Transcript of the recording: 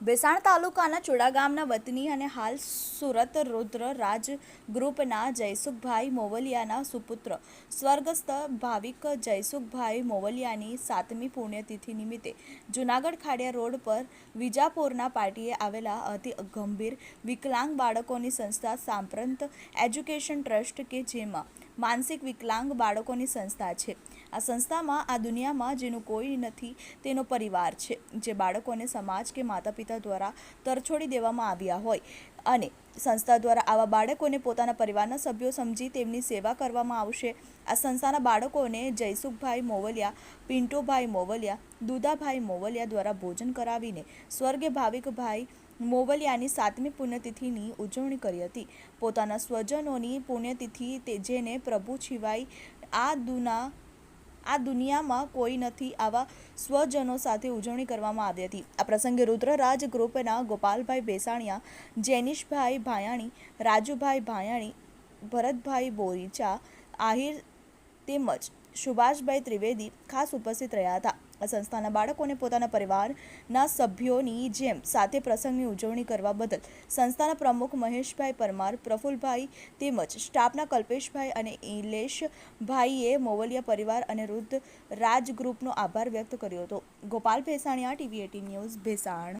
ભેસાણ તાલુકાના ચુડા ગામના વતની અને હાલ સુરત રુદ્ર રાજ ગ્રુપના જયસુખભાઈ મોવલિયાના સુપુત્ર. સ્વર્ગસ્થ ભાવિક જયસુખભાઈ મોવલિયાની સાતમી પુણ્યતિથિ નિમિત્તે જુનાગઢ ખાડિયા રોડ પર વિજાપુરના પાટીએ આવેલા અતિ ગંભીર વિકલાંગ બાળકોની સંસ્થા સાંપ્રંત એજ્યુકેશન ટ્રસ્ટ કે જેમાં માનસિક વિકલાંગ બાળકોની સંસ્થા છે. આ સંસ્થામાં, આ દુનિયામાં જેનું કોઈ નથી, તેનો પરિવાર છે, જે બાળકોને સમાજ કે માતા પિતા દ્વારા તરછોડી દેવામાં આવ્યા હોય. અને સંસ્થા દ્વારા આવા બાળકોને પોતાના પરિવારના સભ્યો સમજી તેમની સેવા કરવામાં આવશે. આ સંસ્થાના બાળકોને જયસુખભાઈ મોવલિયા, પિન્ટોભાઈ મોવલિયા, દુદાભાઈ મોવલિયા દ્વારા ભોજન કરાવીને સ્વર્ગે ભાવિકભાઈ મોવલિયાની સાતમી પુણ્યતિથિની ઉજવણી કરી હતી. પોતાના સ્વજનોની પુણ્યતિથિ તે જેને પ્રભુ સિવાય આ દુના આ દુનિયામાં કોઈ નથી આવા સ્વજનો સાથે ઉજવણી કરવામાં આવી હતી. આ પ્રસંગે રુદ્રરાજ ગ્રુપના ગોપાલભાઈ બેસાણિયા જેનિશભાઈ ભાયાણી, રાજુભાઈ ભાયાણી, ભરતભાઈ બોરીચા, આહિર તેમજ સુભાષભાઈ ત્રિવેદી ખાસ ઉપસ્થિત રહ્યા હતા. આ સંસ્થાના બાળકોને પોતાના પરિવારના સભ્યોની જેમ સાથે પ્રસંગની ઉજવણી કરવા બદલ સંસ્થાના પ્રમુખ મહેશભાઈ પરમાર પ્રફુલભાઈ તેમજ સ્ટાફના કલ્પેશભાઈ અને ઇલેશભાઈએ મોવલિયા પરિવાર અને રુદ્ર રાજ ગ્રુપનો આભાર વ્યક્ત કર્યો હતો. Gopal Bhesaniya, TV AT news, Bhesan.